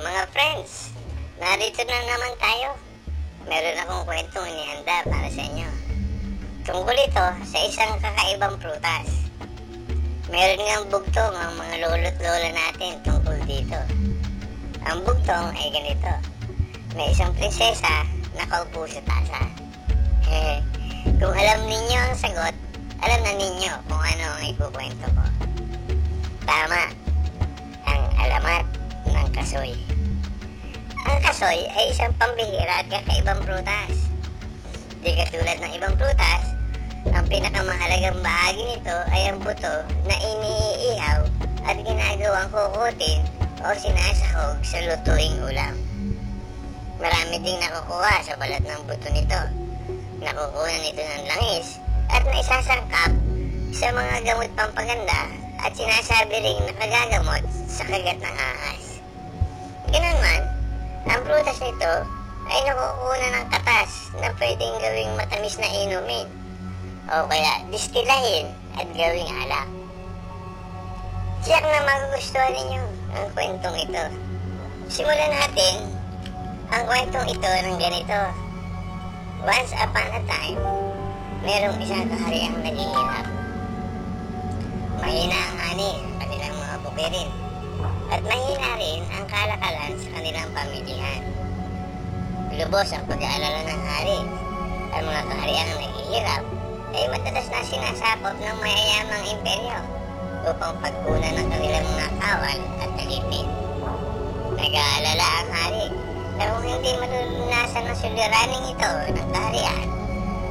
Mga friends! Narito na naman tayo. Meron akong kwentong inihanda para sa inyo. Tungkol ito sa isang kakaibang prutas. Meron ngang bugtong ang mga lolo't lola natin tungkol dito. Ang bugtong ay ganito. May isang prinsesa na kaupo sa tasa. Hehe. Kung alam ninyo ang sagot, alam na ninyo kung ano ang ikukwento ko. Tama. Kasoy. Ang kasoy ay isang pambihira at kakaibang prutas. Di katulad ng ibang prutas, ang pinakamahalagang bahagi nito ay ang buto na iniihaw at ginagawang kukutin o sinasahog sa lutuing ulam. Marami ding nakukuha sa balat ng buto nito. Nakukuha nito ng langis at naisasangkap sa mga gamot pampaganda at sinasabi ring nakagagamot sa kagat ng ahas. Ganun man, ang prutas nito ay nakukuha ng katas na pwedeng gawing matamis na inumin o kaya distilahin at gawing alak. Tiyak na magugustuhan ninyo ang kwentong ito. Simulan natin ang kwentong ito ng ganito. Once upon a time, merong isang kahariang naghihirap. Mahina ang ani ng kanilang mga bukirin at mahina rin ang kalakalan pamilyahan. Lubos ang pag-aalala ng hari. Ang mga kahariang naghihirap ay madalas na sinasapot ng mayayamang imperyo upang pagkunan ng kanilang mga kawal at alipin. Nag-aalala ang hari na kung hindi malulunasan ang suliraning ito ng kaharian,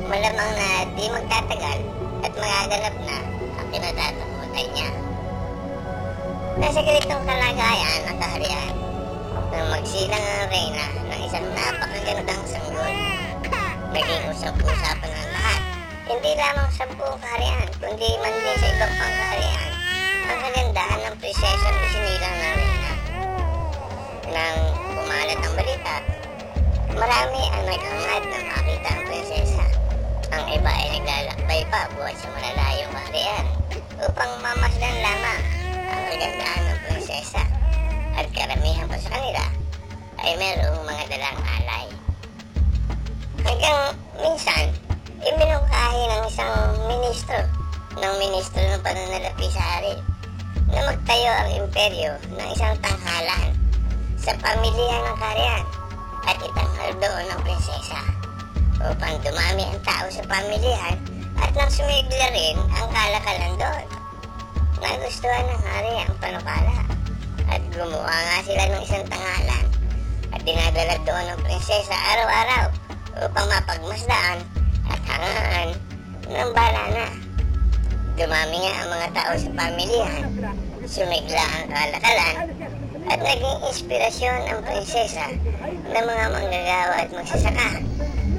malamang na di magtatagal at magaganap na ang kinatatakutan niya. Nasa ganitong kalagayan ang kaharian nang magsilang ang reyna ng isang napakagandang sanggol. Naging usap-usapan ng lahat, hindi lamang sa buong kaharian, kundi man din sa ibang pang kaharian, ang kagandahan ng prinsesang isinilang ng reyna. Nang kumalat ang balita, marami ang naghangad na makita ang prinsesa. Ang iba ay naglalakbay pa buhat sa malalayong kaharian upang mamasdan lamang ang kagandahan ng prinsesa at karamihan pa sa kanila ay mayroong mga dalang alay. Hanggang minsan, iminungkahi ng isang ministro ng ministro ng pananalapi sa hari na magtayo ang imperyo ng isang tanghalan sa pamilya ng kaharian at itanghal doon ng prinsesa upang dumami ang tao sa pamilyahan at nang sumigla rin ang kalakalan doon. Nagustuhan ng hari ang panukala at gumawa nga sila ng isang tangalan at dinadala doon ng prinsesa araw-araw upang mapagmasdaan at hangaan ng bala na. Dumami nga ang mga tao sa pamilyahan, sumigla ang kalakalan at naging inspirasyon ang prinsesa ng mga manggagawa at magsasaka.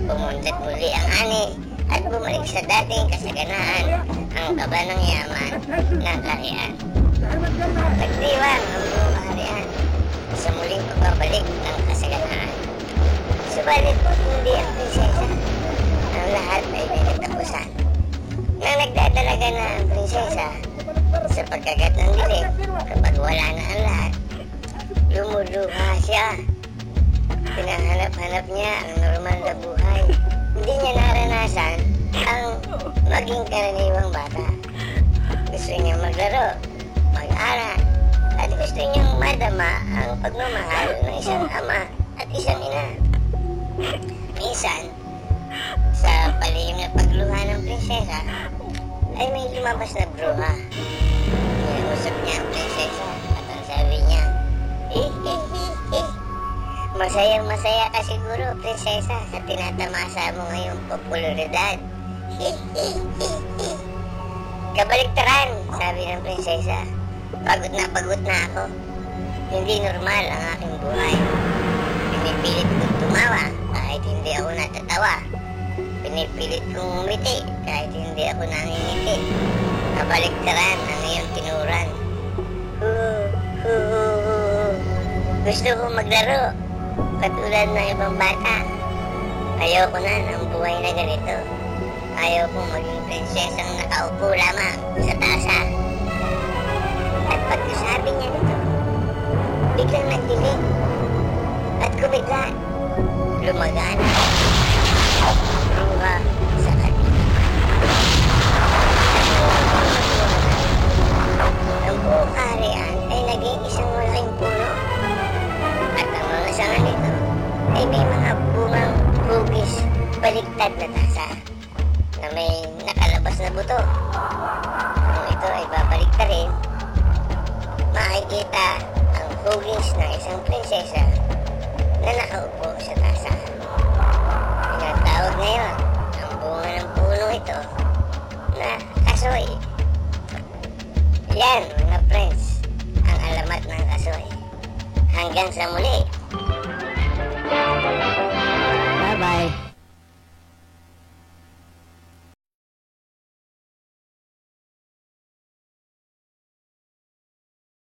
Pumundat muli ang ani at bumalik sa dating kasaganaan ang kaba ng yaman ng kaharian. Nagdiwang ang buong kaharian sa muling pagbabalik ng kasaganaan. Subalit hindi ang prinsesa. Ang lahat ay pinagtapusan. Nang nagdadalaga na ang prinsesa sa pagkagat ng dilim kapag wala na ang lahat, lumuluha siya. Pinahanap-hanap niya ang normal na buhay. Hindi niya naranasan ang maging karaniwang bata. Gusto niya maglaro, mag-aral, at gusto niyang madama ang pagmamahal ng isang ama at isang ina. Minsan, sa palihim na pagluha ng prinsesa, ay may lumabas na bruha. Nilausap niya ang prinsesa at ang sabi niya, eh, eh, eh, eh. Masayang masaya ka siguro, prinsesa, sa tinatamasa mo ngayong popularidad. Eh. Kabaliktaran, sabi ng prinsesa. Pagod na pagod na ako. Hindi normal ang aking buhay. Pinipilit kong tumawa kahit hindi ako natatawa. Pinipilit kong umiti kahit hindi ako nangingiti. Kabaliktaran ang iyong tinuran. Hu. Gusto ko maglaro, katulad ng ibang bata. Ayoko na ng buhay na ganito. Ayaw kong maging prinsesang nakaupo lamang sa tasa. At pagkasabi niya nito, biglang nagdilim gumagana. Bruha sa kanila. Ang buong kaharian ay naging isang malaking puno. At ang mga sanga nito ay may mga bungang hugis baliktad na tasa na may nakalabas na buto. Kung ito ay babalik ka rin, makikita ang hugis ng isang prinsesa na nakaupo sa tasa. Pinatawag ngayon ang bunga ng puno ito na kasoy. Yan, mga friends, ang alamat ng kasoy. Hanggang sa muli.